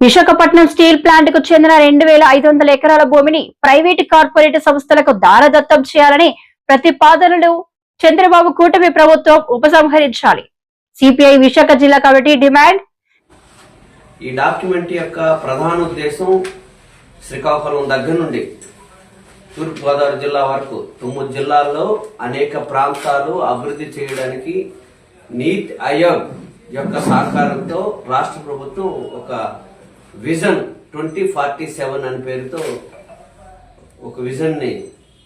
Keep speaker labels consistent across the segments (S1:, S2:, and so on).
S1: Visakhapatnam steel ప్లాంట్కు చెందిన రెండు వేల ఐదు వందల ఎకరాల భూమిని ప్రైవేటు కార్పొరేట్ సంస్థలకు దారదత్తం చేయాలని ప్రతిపాదనలు చంద్రబాబు కూటమి ప్రభుత్వం ఉపసంహరించాలి. సిపిఐ విశాఖ జిల్లా కమిటీ డిమాండ్.
S2: ఈ డాక్యుమెంట్ యొక్క ప్రధాన ఉద్దేశం శ్రీకాకుళం దగ్గర నుండి తూర్పుగోదావరి జిల్లా వరకు తొమ్మిది జిల్లాల్లో అనేక ప్రాంతాలు అభివృద్ధి చేయడానికి నీతి ఆయోగ్ యొక్క సహకారంతో రాష్ట్ర ప్రభుత్వం ఒక విజన్ ట్వంటీ ఫార్టీ సెవెన్ అనే పేరుతో ఒక విజన్ని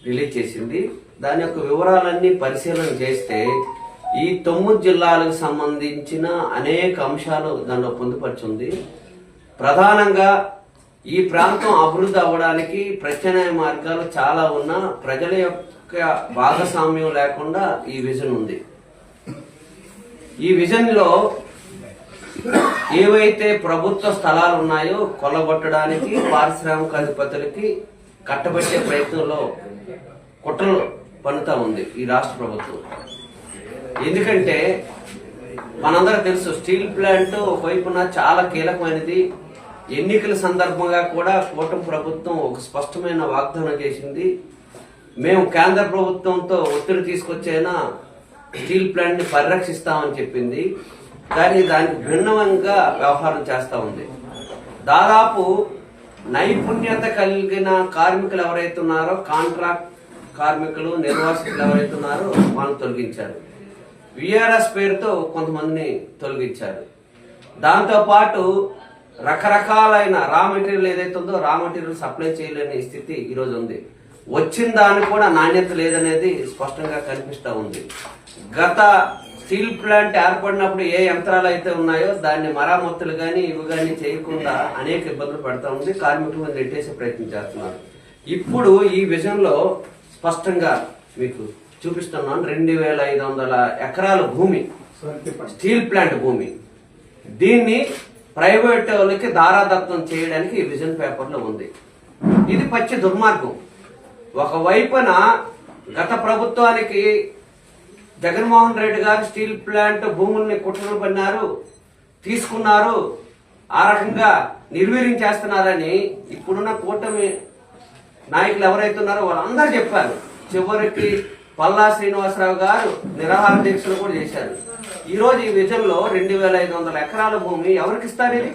S2: రిలీజ్ చేసింది. దాని యొక్క వివరాలన్నీ పరిశీలన చేస్తే ఈ తొమ్మిది జిల్లాలకు సంబంధించిన అనేక అంశాలు దానిలో పొందుపరిచింది. ప్రధానంగా ఈ ప్రాంతం అభివృద్ధి అవ్వడానికి ప్రత్యామ్నాయ మార్గాలు చాలా ఉన్నా ప్రజల యొక్క భాగస్వామ్యం లేకుండా ఈ విజన్ ఉంది. ఈ విజన్లో ఏవైతే ప్రభుత్వ స్థలాలు ఉన్నాయో కొల్లగొట్టడానికి పారిశ్రామిక అధిపతులకి కట్టబెట్టే ప్రయత్నంలో కుట్రలు పన్నుతా ఉంది ఈ రాష్ట్ర ప్రభుత్వం. ఎందుకంటే మనందరూ తెలుసు స్టీల్ ప్లాంట్ ఒకవైపున చాలా కీలకమైనది. ఎన్నికల సందర్భంగా కూడా కూటమి ప్రభుత్వం ఒక స్పష్టమైన వాగ్దానం చేసింది. మేము కేంద్ర ప్రభుత్వంతో ఒత్తిడి తీసుకొచ్చైనా స్టీల్ ప్లాంట్ని పరిరక్షిస్తామని చెప్పింది. కానీ దానికి భిన్నంగా వ్యవహారం చేస్తూ ఉంది. దాదాపు నైపుణ్యత కలిగిన కార్మికులు ఎవరైతే ఉన్నారో కాంట్రాక్ట్ కార్మికులు నిర్వాసితులు ఎవరైతే ఉన్నారో వాళ్ళని తొలగించారు. విఆర్ఎస్ పేరుతో కొంతమందిని తొలగించారు. దాంతోపాటు రకరకాలైన రా మెటీరియల్ ఏదైతే ఉందో రా మెటీరియల్ సప్లై చేయలేని స్థితి ఈరోజు ఉంది. వచ్చిన దానికి కూడా నాణ్యత లేదనేది స్పష్టంగా కనిపిస్తూ ఉంది. గత స్టీల్ ప్లాంట్ ఏర్పడినప్పుడు ఏ యంత్రాలు అయితే ఉన్నాయో దాన్ని మరామత్తులు కానీ ఇవి కానీ చేయకుండా అనేక ఇబ్బందులు పడతా ఉంది. కార్మికులు నెట్టేసే ప్రయత్నం చేస్తున్నారు. ఇప్పుడు ఈ విజన్లో స్పష్టంగా మీకు చూపిస్తున్నాను. రెండు వేల ఐదు వందల ఎకరాల భూమి స్టీల్ ప్లాంట్ భూమి. దీన్ని ప్రైవేట్ వాళ్ళకి దారాదత్తం చేయడానికి ఈ విజన్ పేపర్లో ఉంది. ఇది పచ్చి దుర్మార్గం. ఒకవైపున గత ప్రభుత్వానికి జగన్మోహన్ రెడ్డి గారు స్టీల్ ప్లాంట్ భూముల్ని కుట్రలు పన్నారు తీసుకున్నారు ఆ రకంగా నిర్వీర్యం చేస్తున్నారని ఇప్పుడున్న కూటమి నాయకులు ఎవరైతే ఉన్నారో వాళ్ళందరూ చెప్పారు. చివరికి పల్లా శ్రీనివాసరావు గారు నిరాహార దీక్షలు కూడా చేశారు. ఈ రోజు ఈ విజన్లో రెండు వేల ఐదు వందల ఎకరాల భూమి ఎవరికి ఇస్తారు ఇది?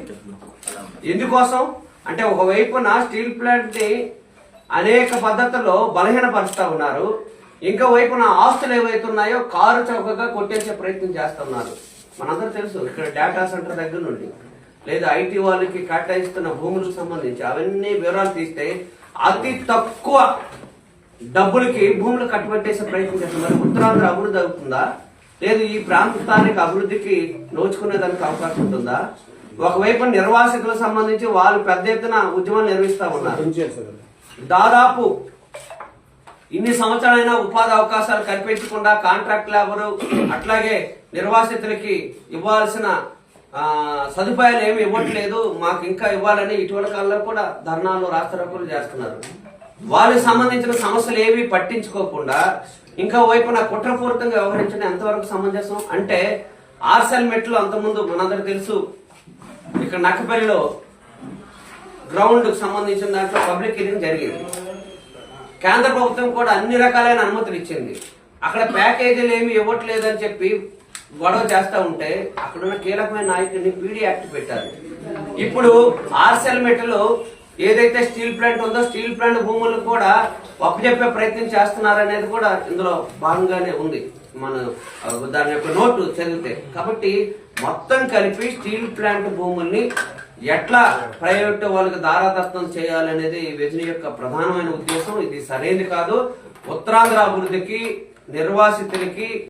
S2: ఎందుకోసం? అంటే ఒకవైపున స్టీల్ ప్లాంట్ని అనేక పద్ధతుల్లో బలహీనపరుస్తా ఉన్నారు. ఇంకో వైపున ఆస్తులు ఏవైతే ఉన్నాయో కారు చౌకగా కొట్టేసే ప్రయత్నం చేస్తున్నారు. మనందరూ తెలుసు ఇక్కడ డేటా సెంటర్ దగ్గర నుండి లేదా ఐటీ వాళ్ళకి కేటాయిస్తున్న భూములకు సంబంధించి అవన్నీ వివరాలు తీస్తే అతి తక్కువ డబ్బులకి భూములు కట్టుబెట్టేసే ప్రయత్నం చేస్తున్నారు. ఉత్తరాంధ్ర అభివృద్ధి అవుతుందా? లేదు ఈ ప్రాంతానికి అభివృద్ధికి నోచుకునేదానికి అవకాశం ఉంటుందా? ఒకవైపు నిర్వాసితులకు సంబంధించి వాళ్ళు పెద్ద ఎత్తున ఉద్యమాలు నిర్వహిస్తా ఉన్నారు. దాదాపు ఇన్ని సంవత్సరాలైనా ఉపాధి అవకాశాలు కల్పించకుండా కాంట్రాక్ట్ లేబరు అట్లాగే నిర్వాసితులకి ఇవ్వాల్సిన సదుపాయాలు ఏమి ఇవ్వట్లేదు మాకు ఇంకా ఇవ్వాలని ఇటీవల కాలంలో కూడా ధర్నాలు రాష్ట్రకులు చేస్తున్నారు. వాళ్ళకి సంబంధించిన సమస్యలు ఏవి పట్టించుకోకుండా ఇంకా వైపున కుట్రపూరితంగా వ్యవహరించడం ఎంతవరకు సమంజసం? అంటే ఆర్సెల్ మెట్లు అంతకుముందు మనందరికి తెలుసు ఇక్కడ నక్కపల్లిలో గ్రౌండ్కి సంబంధించిన దాంట్లో పబ్లిక్ హీరింగ్ జరిగింది. కేంద్ర ప్రభుత్వం కూడా అన్ని రకాలైన అనుమతులు ఇచ్చింది. అక్కడ ప్యాకేజీలు ఏమి ఇవ్వట్లేదని చెప్పి గొడవ చేస్తూ ఉంటే అక్కడున్న కీలకమైన నాయకుడిని పీడీ యాక్ట్ పెట్టారు. ఇప్పుడు ఆర్సెల్ మెటలో ఏదైతే స్టీల్ ప్లాంట్ ఉందో స్టీల్ ప్లాంట్ భూములు కూడా ఒప్పజెప్పే ప్రయత్నం చేస్తున్నారనేది కూడా ఇందులో భాగంగానే ఉంది. మన దాని యొక్క నోటు చదివితే. కాబట్టి మొత్తం కలిపి స్టీల్ ప్లాంట్ భూముల్ని ఎట్లా ప్రైవేట్ వాళ్ళకి దారాదత్తం చేయాలనేది విజయ యొక్క ప్రధానమైన ఉద్దేశం. ఇది సరైనది కాదు. ఉత్తరాంధ్ర అభివృద్ధికి నిర్వాసితులకి